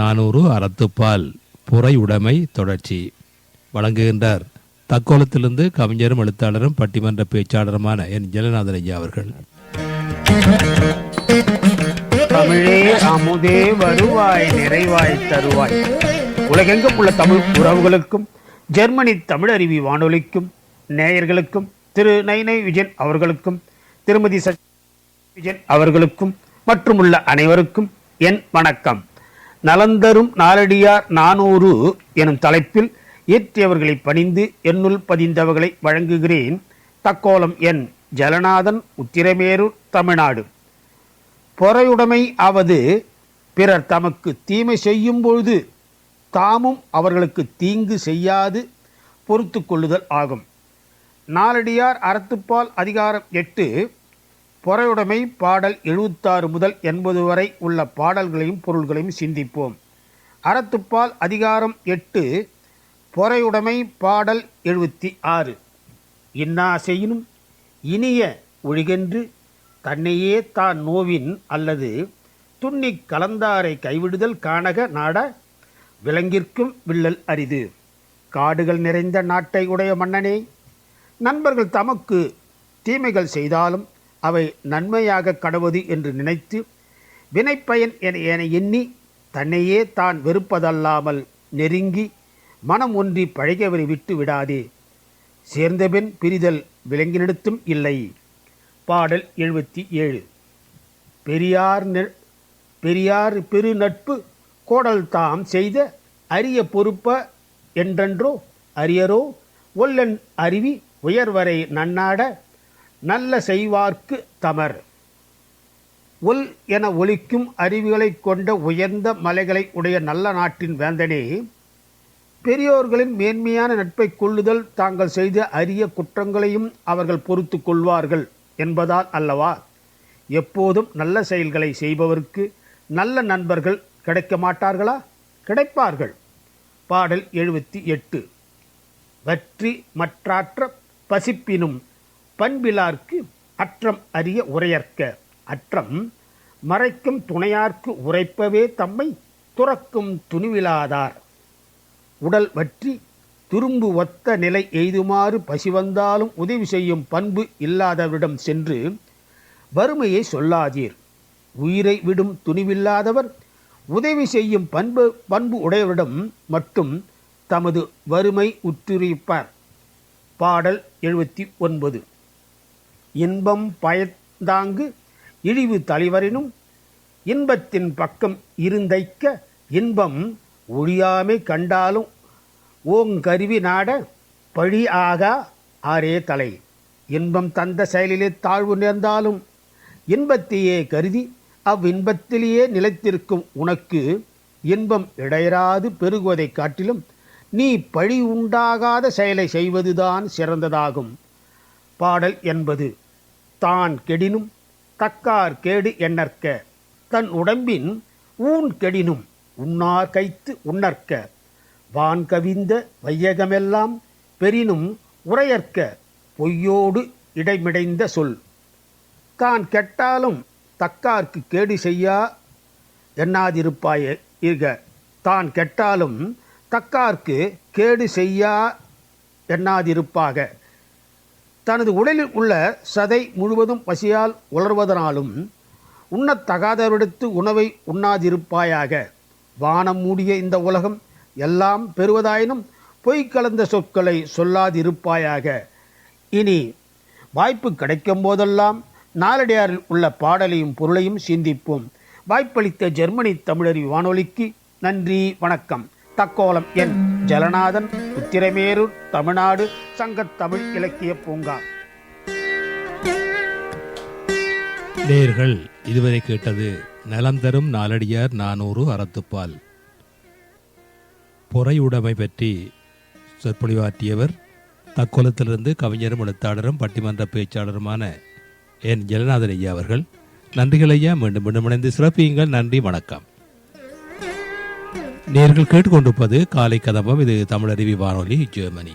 நானூறு அறத்துப்பால் புறையுடைமை தொடர்ச்சி. வழங்குகின்றார். தக்கோலத்திலிருந்து கவிஞரும் எழுத்தாளரும் பட்டிமன்ற பேச்சாளருமான என் ஜெகநாதன் ஐயா அவர்கள். தமிழே அமுதே வருவாய் நிறைவாய் தருவாய். உலகெங்கும் உள்ள தமிழ் உறவுகளுக்கும் ஜெர்மனி தமிழருவி வானொலிக்கும் நேயர்களுக்கும் திரு நைனை விஜயன் அவர்களுக்கும் திருமதி ச விஜயன் அவர்களுக்கும் மற்றும் உள்ள அனைவருக்கும் என் வணக்கம். நலந்தரும் நாலடியார் நானூறு எனும் தலைப்பில் இயற்றியவர்களை பணிந்து என்னுள் பதிந்தவர்களை வழங்குகிறேன். தக்கோலம் என் ஜலநாதன் உத்திரமேரூர் தமிழ்நாடு. பொறையுடைமை ஆவது பிறர் தமக்கு தீமை செய்யும் பொழுது தாமும் அவர்களுக்கு தீங்கு செய்யாது. பொறுத்து கொள்ளுதல் ஆகும். நாலடியார் அறத்துப்பால் அதிகாரம் எட்டு பொறையுடைமை பாடல் எழுபத்தாறு முதல் எண்பது வரை உள்ள பாடல்களையும் பொருள்களையும் சிந்திப்போம். அறத்துப்பால் அதிகாரம் எட்டு பொறையுடைமை பாடல் எழுபத்தி ஆறு இன்னாசையினும் இனிய ஒழிகென்று தன்னையே தான் நோவின் அல்லது துண்ணி கலந்தாரை கைவிடுதல் காணக நாட விலங்கிற்கும் வில்லல் அரிது. காடுகள் நிறைந்த நாட்டை உடைய மன்னனே நண்பர்கள் தமக்கு தீமைகள் செய்தாலும் அவை நன்மையாக கடவது என்று நினைத்து வினைப்பயன் என என எண்ணி தன்னையே தான் வெறுப்பதல்லாமல் நெருங்கி மனம் ஒன்றி பழகியவரை விட்டு விடாதே. சேர்ந்தபின் பிரிதல் விலங்கினிடத்தும் இல்லை. பாடல் எழுபத்தி ஏழு. பெரியார் நெ- பெரியார் பெரு நட்பு கோடல் தாம் செய்த அரிய பொறுப்ப என்றென்றோ அரியரோ ஒல்லன் அருவி உயர்வரை நன்னாட நல்ல செய்வார்க்கு தமர். ஒல் என ஒலிக்கும் அருவிகளைக் கொண்ட உயர்ந்த மலைகளை உடைய நல்ல நாட்டின் வேந்தனே பெரியோர்களின் மேன்மையான நட்பை கொள்ளுதல் தாங்கள் செய்த அரிய குற்றங்களையும் அவர்கள் பொறுத்து கொள்வார்கள் என்பதால் அல்லவா? எப்போதும் நல்ல செயல்களை செய்பவருக்கு நல்ல நண்பர்கள் கிடைக்க மாட்டார்களா? கிடைப்பார்கள். பாடல் எழுபத்தி எட்டு. வற்றி மற்றாற்ற பசிப்பினும் பண்பிலார்க்கு அற்றம் அறிய உரையற்க. அற்றம் மறைக்கும் துணையார்க்கு உரைப்பவே தம்மை துறக்கும் துணிவிலாதார். உடல் வற்றி துரும்பு ஒத்த நிலை எய்துமாறு பசி வந்தாலும் உதவி செய்யும் பண்பு இல்லாதவரிடம் சென்று வறுமையை சொல்லாதீர். உயிரை விடும் துணிவில்லாதவர் உதவி செய்யும் பண்பு பண்பு உடையவரிடம் மட்டும் தமது வறுமை உற்றுரிப்பார் பாடல் எழுபத்தி ஒன்பது. இன்பம் பயந்தாங்கு இழிவு தலைவரினும் இன்பத்தின் பக்கம் இருந்தைக்க இன்பம் ஒழியாமை கண்டாலும் ஓங்கருவி நாட பழி ஆகா ஆரே தலை. இன்பம் தந்த செயலிலே தாழ்வு நேர்ந்தாலும் இன்பத்தையே கருதி அவ்வின்பத்திலேயே நிலைத்திருக்கும் உனக்கு இன்பம் இடையராது பெருகுவதைக் காட்டிலும் நீ பழி உண்டாகாத செயலை செய்வதுதான் சிறந்ததாகும். பாடல் என்பது தான் கெடினும் தக்கார் கேடு எண்ணற்க தன் உடம்பின் ஊன் கெடினும் உண்ணார் கைத்து உண்ணற்க. வான் கவிந்த வையகமெல்லாம் பெரினும் உரையற்க. பொய்யோடு இடைமிடைந்த சொல். தான் கெட்டாலும் தக்கார்க்கு கேடு செய்யா? எண்ணாதிருப்பாய இருக தான் கெட்டாலும் தக்கார்க்கு கேடு செய்யா? எண்ணாதிருப்பாக. தனது உடலில் உள்ள சதை முழுவதும் பசியால் உலர்வதனாலும் உண்ணத்தகாதவரிடத்து உணவை உண்ணாதிருப்பாயாக. வானம் மூடிய இந்த உலகம் எல்லாம் பெறுவதாயினும் பொய் கலந்த சொற்களை சொல்லாதிருப்பாயாக. இனி வாய்ப்பு கிடைக்கும் போதெல்லாம் நாலடியாரில் உள்ள பாடலையும் பொருளையும் சிந்திப்போம். வாய்ப்பளித்த ஜெர்மனி தமிழறி வானொலிக்கு நன்றி வணக்கம். தக்கோலம் என் ஜலநாதன் உத்திரமேரூர் தமிழ்நாடு சங்கத்தமிழ் இலக்கிய பூங்கா. நேர்கள் இதுவரை கேட்டது நலம் தரும் நாலடியார் நானூறு அறத்துப்பால். பொறையுடைமை பற்றி சொற்பொழிவாற்றியவர் தக்கோலத்திலிருந்து கவிஞரும் எழுத்தாளரும் பட்டிமன்ற பேச்சாளருமான என் ஜெகநாதன் ஐயா அவர்கள். நன்றிகள் ஐயா மீண்டும் மீண்டும் இணைந்து சிறப்பியுங்கள். நன்றி வணக்கம். நேர்கள் கேட்டுக்கொண்டிருப்பது காலை கதம்பம் இது தமிழருவி வானொலி ஜெர்மனி.